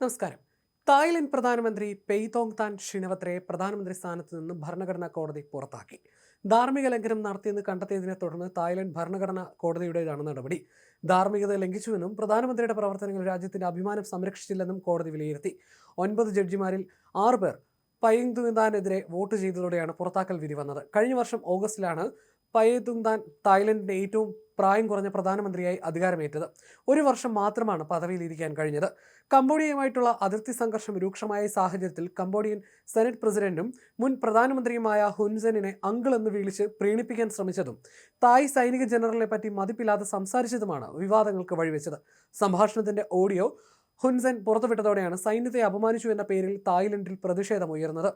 നമസ്കാരം. തായ്ലൻഡ് പ്രധാനമന്ത്രി പെയ്തോങ് താൻ ഷിനവത്രയെ പ്രധാനമന്ത്രി സ്ഥാനത്ത് നിന്ന് ഭരണഘടനാ കോടതി പുറത്താക്കി. ധാർമ്മിക ലംഘനം നടത്തിയെന്ന് കണ്ടെത്തിയതിനെ തുടർന്ന് തായ്ലൻഡ് ഭരണഘടനാ കോടതിയുടേതാണ് നടപടി. ധാർമ്മികത ലംഘിച്ചുവെന്നും പ്രധാനമന്ത്രിയുടെ പ്രവർത്തനങ്ങൾ രാജ്യത്തിന്റെ അഭിമാനം സംരക്ഷിച്ചില്ലെന്നും കോടതി വിലയിരുത്തി. ഒൻപത് ജഡ്ജിമാരിൽ ആറ് പേർ പയങ്തുങ്താനെതിരെ വോട്ട് ചെയ്തതോടെയാണ് പുറത്താക്കൽ വിധി വന്നത്. കഴിഞ്ഞ വർഷം ഓഗസ്റ്റിലാണ് പയേതുങ്താൻ തായ്ലൻഡിന്റെ ഏറ്റവും പ്രായം കുറഞ്ഞ പ്രധാനമന്ത്രിയായി അധികാരമേറ്റത് ഒരു വർഷം മാത്രമാണ് പദവിയിലിരിക്കാൻ കഴിഞ്ഞത്. കംബോഡിയയുമായിട്ടുള്ള അതിർത്തി സംഘർഷം രൂക്ഷമായ സാഹചര്യത്തിൽ കംബോഡിയൻ സെനറ്റ് പ്രസിഡന്റും മുൻ പ്രധാനമന്ത്രിയുമായ ഹുൻസെനിനെ അങ്കിൾ എന്ന് വിളിച്ച് പ്രീണിപ്പിക്കാൻ ശ്രമിച്ചതും തായ് സൈനിക ജനറലിനെ പറ്റി മതിപ്പില്ലാതെ സംസാരിച്ചതുമാണ് വിവാദങ്ങൾക്ക് വഴിവെച്ചത്. സംഭാഷണത്തിന്റെ ഓഡിയോ ഹുൻസെൻ പുറത്തുവിട്ടതോടെയാണ് സൈന്യത്തെ അപമാനിച്ചു എന്ന പേരിൽ തായ്ലൻഡിൽ പ്രതിഷേധമുയർന്നത്.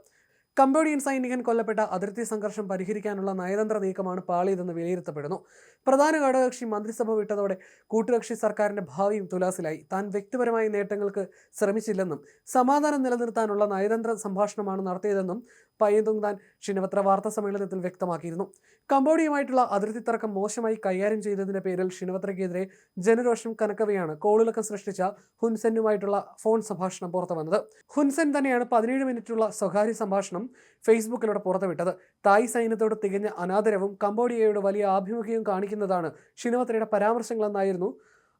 കംബോഡിയൻ സൈനികൻ കൊല്ലപ്പെട്ട അതിർത്തി സംഘർഷം പരിഹരിക്കാനുള്ള നയതന്ത്ര നീക്കമാണ് പാളിയതെന്ന് വിലയിരുത്തപ്പെടുന്നു. പ്രധാന ഘടകകക്ഷി മന്ത്രിസഭ വിട്ടതോടെ കൂട്ടുകക്ഷി സർക്കാരിന്റെ ഭാവിയും തുലാസിലായി. താൻ വ്യക്തിപരമായ നേട്ടങ്ങൾക്ക് ശ്രമിച്ചില്ലെന്നും സമാധാനം നിലനിർത്താനുള്ള നയതന്ത്ര സംഭാഷണമാണ് നടത്തിയതെന്നും പയ്യന്തുങ്താൻ ഷിനവത്ര വാർത്താ സമ്മേളനത്തിൽ വ്യക്തമാക്കിയിരുന്നു. കംബോഡിയയുമായിട്ടുള്ള അതിർത്തി തർക്കം മോശമായി കൈകാര്യം ചെയ്തതിന്റെ പേരിൽ ഷിനവത്രയ്ക്കെതിരെ ജനരോഷം കനക്കവെയാണ് കോളിളക്കം സൃഷ്ടിച്ച ഹുൻസെന്നുമായിട്ടുള്ള ഫോൺ സംഭാഷണം പുറത്തു വന്നത് ഹുൻസെൻ തന്നെയാണ് പതിനേഴ് മിനിറ്റുള്ള സ്വകാര്യ സംഭാഷണം ഫേസ്ബുക്കിലൂടെ പുറത്തുവിട്ടത്. തായ് സൈന്യത്തോട് തികഞ്ഞ അനാദരവും കംബോഡിയയുടെ വലിയ ആഭിമുഖ്യവും കാണിക്കുന്നതാണ് ഷിനവത്രയുടെ പരാമർശങ്ങളെന്നായിരുന്നു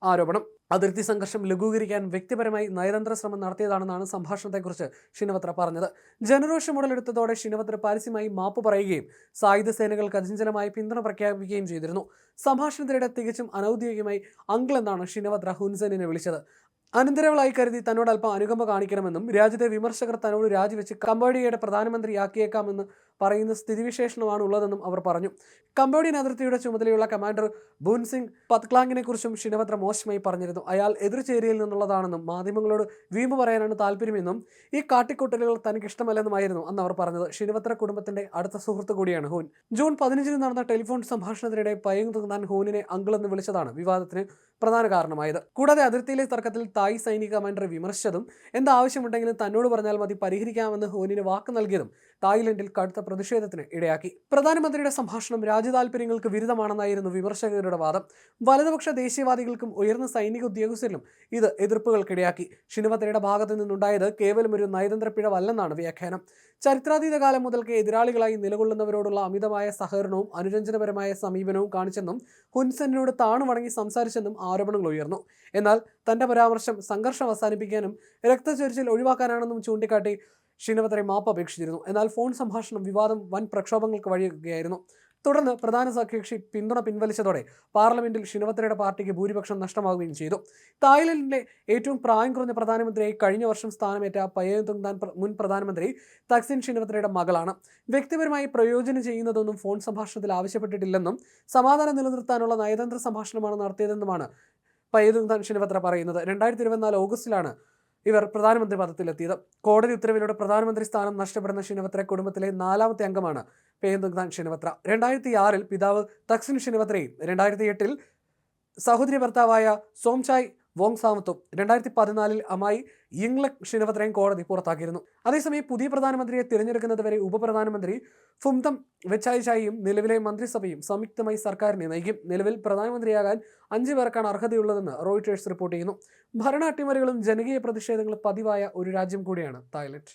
ആരോപണം. അതിർത്തി സംഘർഷം ലഘൂകരിക്കാൻ വ്യക്തിപരമായി നയതന്ത്ര ശ്രമം നടത്തിയതാണെന്നാണ് സംഭാഷണത്തെക്കുറിച്ച് ഷിനവത്ര പറഞ്ഞത്. ജനരോഷം ഉടലെടുത്തതോടെ ഷിനവത്ര പരസ്യമായി മാപ്പ് പറയുകയും സായുധ സേനകൾക്ക് അചഞ്ചലമായി പിന്തുണ പ്രഖ്യാപിക്കുകയും ചെയ്തിരുന്നു. സംഭാഷണത്തിനിടെ തികച്ചും അനൗദ്യോഗികമായി അങ്കിൾ എന്നാണ് ഷിനവത്ര ഹുൻസെനിനെ വിളിച്ചത്. അനന്തരവളായി കരുതി തന്നോട് അല്പം അനുകമ്പ കാണിക്കണമെന്നും രാജ്യത്തെ വിമർശകർ തന്നോട് രാജിവെച്ച് കംബോഡിയയുടെ പ്രധാനമന്ത്രിയാക്കിയേക്കാമെന്ന് പറയുന്ന സ്ഥിതിവിശേഷണമാണ് ഉള്ളതെന്നും അവർ പറഞ്ഞു. കംബോഡിയൻ അതിർത്തിയുടെ ചുമതലയുള്ള കമാൻഡർ ബുൻസിംഗ് പത്ക്ലാങ്ങിനെ കുറിച്ചും ഷിനവത്ര മോശമായി പറഞ്ഞിരുന്നു. അയാൾ എതിർചേരിയിൽ നിന്നുള്ളതാണെന്നും മാധ്യമങ്ങളോട് വീമ്പ് പറയാനാണ് താല്പര്യമെന്നും ഈ കാട്ടിക്കൂട്ടലുകൾ തനിക്ക് ഇഷ്ടമല്ലെന്നുമായിരുന്നു അന്ന് അവർ പറഞ്ഞത്. ഷിനവത്ര കുടുംബത്തിന്റെ അടുത്ത സുഹൃത്ത് കൂടിയാണ് ഹൂൻ. ജൂൺ പതിനഞ്ചിന് നടന്ന ടെലിഫോൺ സംഭാഷണത്തിനിടെ പയങ് താൻ ഹൂനിനെ അങ്കിളെന്ന് വിളിച്ചതാണ്. വിവാദത്തിന് പ്രധാന കാരണമായത്. കൂടാതെ അതിർത്തിയിലെ തർക്കത്തിൽ തായ് സൈനിക കമാൻഡറെ വിമർശിച്ചതും എന്താവശ്യമുണ്ടെങ്കിലും തന്നോട് പറഞ്ഞാൽ മതി പരിഹരിക്കാമെന്ന് ഹോനിന് വാക്ക് നൽകിയതും തായ്ലൻഡിൽ കടുത്ത പ്രതിഷേധത്തിന് ഇടയാക്കി. പ്രധാനമന്ത്രിയുടെ സംഭാഷണം രാജ്യതാൽപര്യങ്ങൾക്ക് വിരുദ്ധമാണെന്നായിരുന്നു വിമർശകരുടെ വാദം. വലതുപക്ഷ ദേശീയവാദികൾക്കും ഉയർന്ന സൈനിക ഉദ്യോഗസ്ഥരിലും ഇത് എതിർപ്പുകൾക്കിടയാക്കി. ഷിനുവത്തരയുടെ ഭാഗത്തു നിന്നുണ്ടായത് കേവലം ഒരു നയതന്ത്ര പിഴവല്ലെന്നാണ് വ്യാഖ്യാനം. ചരിത്രാതീത കാലം മുതൽക്ക് എതിരാളികളായി നിലകൊള്ളുന്നവരോടുള്ള അമിതമായ സഹകരണവും അനുരഞ്ജനപരമായ സമീപനവും കാണിച്ചെന്നും ഹുൻസെന്നിനോട് താണു വണങ്ങി സംസാരിച്ചെന്നും ആരോപണങ്ങൾ ഉയർന്നു. എന്നാൽ തന്റെ പരാമർശം സംഘർഷം അവസാനിപ്പിക്കാനും രക്തചൊരിച്ചിൽ ഒഴിവാക്കാനാണെന്നും ചൂണ്ടിക്കാട്ടി ഷിനവത്തറെ മാപ്പ് അപേക്ഷിച്ചിരുന്നു. എന്നാൽ ഫോൺ സംഭാഷണം വിവാദം വൻ പ്രക്ഷോഭങ്ങൾക്ക് വഴിവെക്കുകയായിരുന്നു തുടർന്ന് പ്രധാന സഖ്യകക്ഷി പിന്തുണ പിൻവലിച്ചതോടെ പാർലമെന്റിൽ ഷിനവത്തരയുടെ പാർട്ടിക്ക് ഭൂരിപക്ഷം നഷ്ടമാവുകയും ചെയ്തു. തായ്ലൻഡിലെ ഏറ്റവും പ്രായം കുറഞ്ഞ പ്രധാനമന്ത്രിയായി കഴിഞ്ഞ വർഷം സ്ഥാനമേറ്റ പയ്യതുങ്താൻ മുൻ പ്രധാനമന്ത്രി തക്സിൻ ഷിനവത്തരയുടെ മകളാണ്. വ്യക്തിപരമായി പ്രയോജനം ചെയ്യുന്നതൊന്നും ഫോൺ സംഭാഷണത്തിൽ ആവശ്യപ്പെട്ടിട്ടില്ലെന്നും സമാധാനം നിലനിർത്താനുള്ള നയതന്ത്ര സംഭാഷണമാണ് നടത്തിയതെന്നുമാണ് പയ്യതുങ്താൻ ഷിനവത്ര പറയുന്നത്. രണ്ടായിരത്തി ഇരുപത്തിനാല് ഓഗസ്റ്റിലാണ് ഇവർ പ്രധാനമന്ത്രി പദത്തിലെത്തിയത്. കോടതി ഉത്തരവിലൂടെ പ്രധാനമന്ത്രി സ്ഥാനം നഷ്ടപ്പെടുന്ന ഷിനവത്ര കുടുംബത്തിലെ നാലാമത്തെ അംഗമാണ് പേന്തുങ്താൻ ഷിനവത്ര. രണ്ടായിരത്തി ആറിൽ പിതാവ് തക്സിൻ ഷിനവത്രയും രണ്ടായിരത്തി എട്ടിൽ സഹോദരി ഭർത്താവായ സോംചായ് വോങ് സാമത്തും രണ്ടായിരത്തി പതിനാലിൽ അമായി യിങ്ലക് ഷിനവത്രയും കോടതി പുറത്താക്കിയിരുന്നു. അതേസമയം പുതിയ പ്രധാനമന്ത്രിയെ തിരഞ്ഞെടുക്കുന്നതുവരെ ഉപപ്രധാനമന്ത്രി ഫുംതം വെച്ചായിച്ചായും നിലവിലെ മന്ത്രിസഭയും സംയുക്തമായി സർക്കാരിനെ നയിക്കും. നിലവിൽ പ്രധാനമന്ത്രിയാകാൻ അഞ്ചു പേർക്കാണ് അർഹതയുള്ളതെന്ന് റോയിറ്റേഴ്സ് റിപ്പോർട്ട് ചെയ്യുന്നു. ഭരണ അട്ടിമറികളും ജനകീയ പ്രതിഷേധങ്ങളും പതിവായ ഒരു രാജ്യം കൂടിയാണ് തായ്ലൻഡ്.